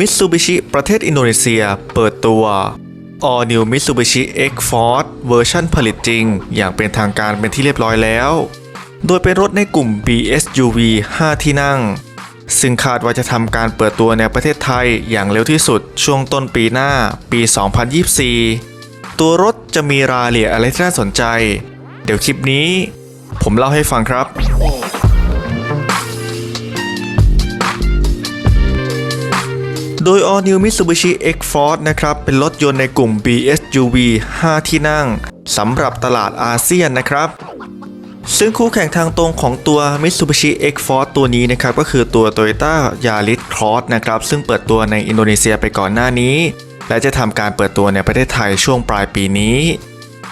Mitsubishi ประเทศอินโดนีเซีย เปิดตัว All New Mitsubishi X-Force เวอร์ชันผลิตจริง อย่างเป็นทางการเป็นที่เรียบร้อยแล้ว โดยเป็นรถในกลุ่ม BSUV 5 ที่นั่ง ซึ่งคาดว่าจะทำการเปิดตัวในประเทศไทยอย่างเร็วที่สุดช่วงต้นปีหน้าปี 2024 ตัวรถจะมีรายละเอียดอะไรที่น่าสนใจ เดี๋ยวคลิปนี้ ผมเล่าให้ฟังครับ โดย All New Mitsubishi X-Force นะครับ เป็นรถยนต์ในกลุ่ม BSUV 5 ที่นั่งสำหรับตลาดอาเซียนนะครับ ซึ่งคู่แข่งทางตรงของตัว Mitsubishi X-Force ตัวนี้นะครับ ก็คือตัว Toyota Yaris Cross นะครับ ซึ่งเปิดตัวในอินโดนีเซียไปก่อนหน้านี้ และจะทำการเปิดตัวในประเทศไทยช่วงปลายปีนี้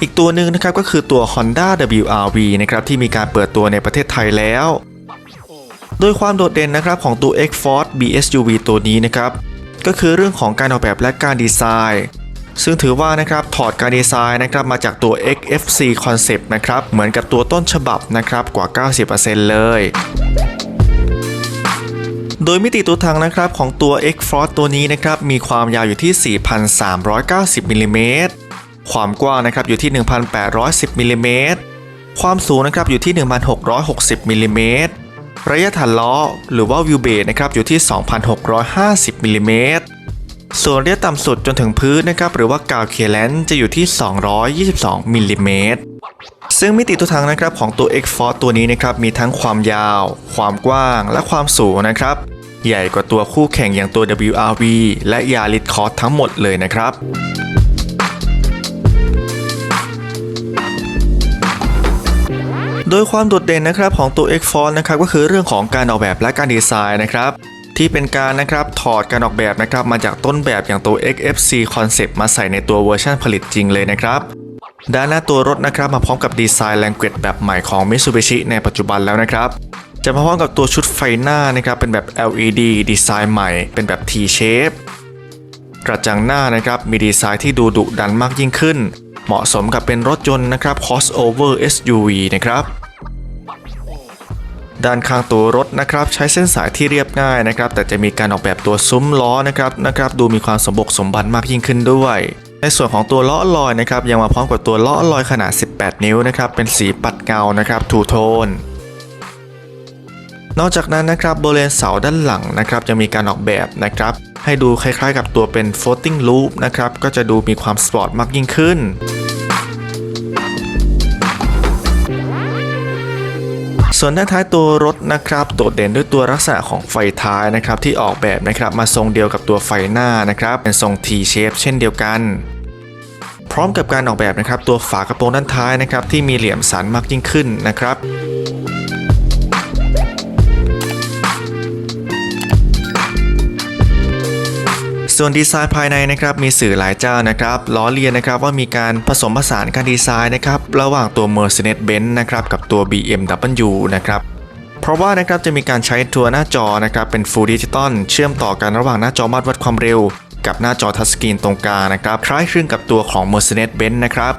อีกตัวหนึ่งนะครับก็คือตัว Honda WRV นะครับที่มีการเปิดตัวในประเทศไทยแล้ว โดยความโดดเด่นนะครับของตัว X-Force BSUV ตัวนี้นะครับ ก็คือเรื่องของการออกแบบและการดีไซน์ซึ่งถือว่านะครับถอดการดีไซน์นะครับมาจากตัว XFC Concept นะครับเหมือนกับตัวต้นฉบับนะครับกว่า 90%เลย โดยมิติตัวถังนะครับของตัว X-Force ตัวนี้นะครับมีความยาวอยู่ที่ 4,390มิลลิเมตรความกว้างนะครับอยู่ที่ 1,810มิลลิเมตรความสูงนะครับอยู่ที่ 1,660มิลลิเมตร ระยะฐานล้อหรือว่าวิวเบสนะครับอยู่ที่ 2,650มิลลิเมตรส่วนระยะต่ำสุดจนถึงพื้นนะครับหรือว่ากาวเคลียร์แลนจะอยู่ที่ 222มิลลิเมตรซึ่งมิติตัวถังนะครับของตัว X-Force ตัวนี้นะครับมีทั้งความยาว ความกว้าง และความสูงนะครับ ใหญ่กว่าตัวคู่แข่งอย่างตัว WRV และ Yaris Cross ทั้งหมดเลยนะครับ โดยความโดดเด่นนะครับของตัว X-Force นะครับก็คือเรื่องของการออกแบบและการดีไซน์นะครับที่เป็นการนะครับถอดการออกแบบนะครับมาจากต้นแบบอย่างตัว XFC Concept มาใส่ในตัวเวอร์ชันผลิตจริงเลยนะครับด้านหน้าตัวรถนะครับมาพร้อมกับดีไซน์ Language แบบใหม่ของ Mitsubishi ในปัจจุบันแล้วนะครับจะมาพร้อมกับตัวชุดไฟหน้านะครับเป็นแบบ LED ดีไซน์ใหม่เป็นแบบ T shape กระจังหน้านะครับมีดีไซน์ที่ดูดุดันมากยิ่งขึ้น เหมาะสมกับเป็นรถยนต์นะครับ crossover SUV นะครับด้านข้างตัวรถนะครับใช้เส้นสายที่เรียบง่ายนะครับแต่จะมีการออกแบบตัวซุ้มล้อนะครับนะครับดูมีความสมบุกสมบันมากยิ่งขึ้นด้วย ในส่วนของตัวล้อลอยนะครับยังมาพร้อมกับตัวล้อลอยขนาด 18 นิ้วนะครับเป็นสีปัดเงานะครับทูโทนนอกจากนั้นนะครับบริเวณเสาด้านหลังนะครับจะมีการออกแบบนะครับให้ดูคล้ายๆ กับตัวเป็น floating loop นะครับก็จะดูมีความสปอร์ตมากยิ่งขึ้น ส่วนด้านท้ายตัวรถนะครับโดดเด่นด้วยตัวลักษณะของไฟท้ายนะครับที่ออกแบบนะครับมาทรงเดียวกับตัวไฟหน้านะครับเป็นทรง T shape เช่นเดียวกัน พร้อมกับการออกแบบนะครับตัวฝากระโปรงด้านท้ายนะครับที่มีเหลี่ยมสันมากยิ่งขึ้นนะครับ ส่วนดีไซน์ภายในนะครับมีสื่อหลายเจ้านะครับล้อเลียนนะครับว่ามีการผสมผสานการดีไซน์นะครับระหว่างตัว Mercedes-Benz นะครับกับตัว BMW นะครับเพราะว่านะครับจะมีการใช้ตัวหน้าจอนะครับเป็น Full Digital เชื่อมต่อกันระหว่างหน้าจอวัดวัดความเร็ว กับหน้าจอทัชสกรีนตรงกลางนะครับคล้ายคลึงกับตัวของ Mercedes-Benz นะครับ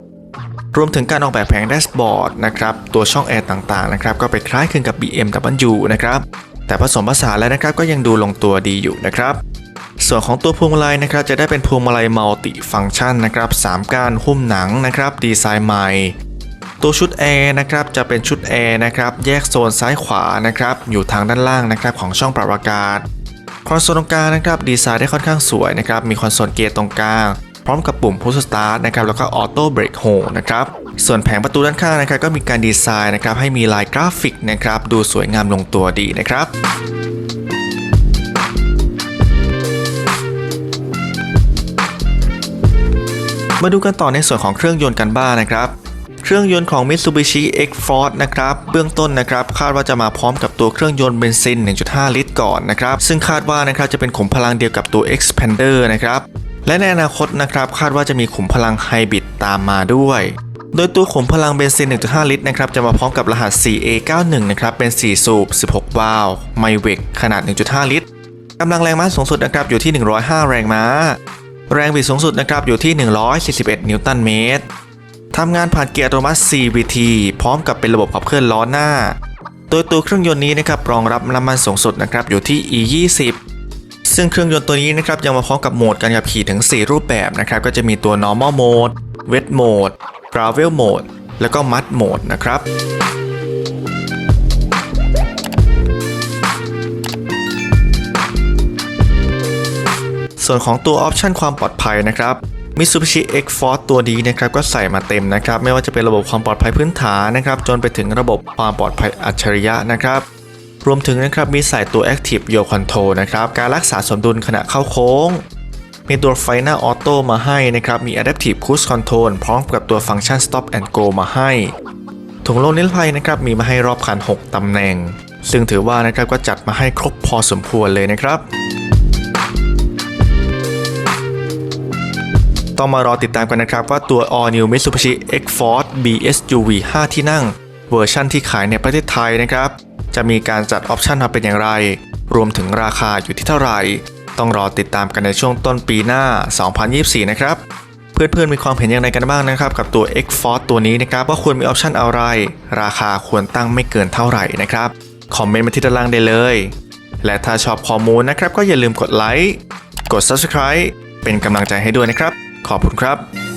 รวมถึงการออกแบบแผงแดชบอร์ดนะครับตัวช่องแอร์ต่างๆนะครับก็ไปคล้ายคลึงกับ BMW นะครับแต่ผสมผสานแล้วนะครับก็ยังดูลงตัวดีอยู่นะครับ ส่วนของตัวพวงมาลัยนะครับจะได้เป็นพวงมาลัยมัลติฟังก์ชันนะครับ3ก้านหุ้มหนังนะครับดีไซน์ใหม่ตัวชุดแอร์นะครับจะเป็นชุดแอร์นะครับแยกโซนซ้ายขวานะครับอยู่ทางด้านล่างนะครับของช่องปรับอากาศคอนโซลตรงกลางนะครับดีไซน์ได้ค่อนข้างสวยนะครับมีคอนโซลเกียร์ตรงกลาง พร้อมกับปุ่มพุชสตาร์ทนะครับแล้วก็ออโต้เบรกโฮนะครับส่วนแผงประตูด้านข้างนะครับก็มีการดีไซน์นะครับให้มีลายกราฟิกนะครับดูสวยงามลงตัวดีนะครับ มาดูกันต่อในส่วนของเครื่องยนต์กันบ้างนะครับเครื่องยนต์ของ Mitsubishi X-Force นะครับ เบื้องต้นนะครับ คาดว่าจะมาพร้อมกับตัวเครื่องยนต์เบนซิน 1.5 ลิตรก่อนนะครับ ซึ่งคาดว่านะครับจะเป็นขุมพลังเดียวกับตัว Expander นะครับ และในอนาคตนะครับ คาดว่าจะมีขุมพลังไฮบริดตามมาด้วย โดยตัวขุมพลังเบนซิน 1.5 ลิตรนะครับ จะมาพร้อมกับรหัส 4A91 นะครับ เป็น 4 สูบ 16 วาล์วไมเวกขนาด 1.5 ลิตรกำลังแรงม้าสูงสุดนะครับ อยู่ที่ 105 แรงม้า แรงบิดสูงสุดนะครับอยู่ที่ 141 นิวตันเมตรทำงานผ่านเกียร์อัตโนมัติ CVT พร้อมกับเป็นระบบขับเคลื่อนล้อหน้า โดยตัวเครื่องยนต์นี้นะครับรองรับน้ำมันสูงสุดนะครับอยู่ที่ E20 ซึ่งเครื่องยนต์ตัวนี้นะครับยังมาพร้อมกับโหมดการขับขี่ถึง 4 รูปแบบนะครับก็จะมีตัว normal mode wet mode gravel mode แล้วก็ mud mode นะครับ ส่วนของตัวออปชันความปลอดภัยนะครับ Mitsubishi X-Force ตัวนี้นะครับก็ใส่มาเต็มนะครับ ไม่ว่าจะเป็นระบบความปลอดภัยพื้นฐานนะครับ จนไปถึงระบบความปลอดภัยอัจฉริยะนะครับ รวมถึงนะครับมีใส่ตัว Active Yaw Control นะครับ การรักษาสมดุลขณะเข้าโค้ง มีตัวไฟหน้าออโต้มาให้นะครับ มี Adaptive Cruise Control พร้อมกับตัวฟังก์ชัน Stop and Go มาให้ ถุงลมนิรภัยนะครับมีมาให้รอบคัน 6ตำแหน่ง ซึ่งถือว่านะครับก็จัดมาให้ครบพอสมควรเลยนะครับ ต้องมารอติดตามกันนะครับว่าตัว All New Mitsubishi X-Force BSUV 5 ที่นั่ง เวอร์ชั่นที่ขายในประเทศไทยนะครับ จะมีการจัดออปชันมาเป็นอย่างไร รวมถึงราคาอยู่ที่เท่าไหร่ ต้องรอติดตามกันในช่วงต้นปีหน้า 2024 นะครับ เพื่อนๆมีความเห็นอย่างไรกันบ้างนะครับกับตัว X-Force ตัวนี้นะครับว่าควรมีออปชันอะไร ราคาควรตั้งไม่เกินเท่าไหร่นะครับคอมเมนต์มาที่ด้านล่างได้เลย และถ้าชอบข้อมูลนะครับก็อย่าลืมกดไลค์กด Subscribe เป็นกำลังใจให้ด้วยนะครับ ขอบคุณครับ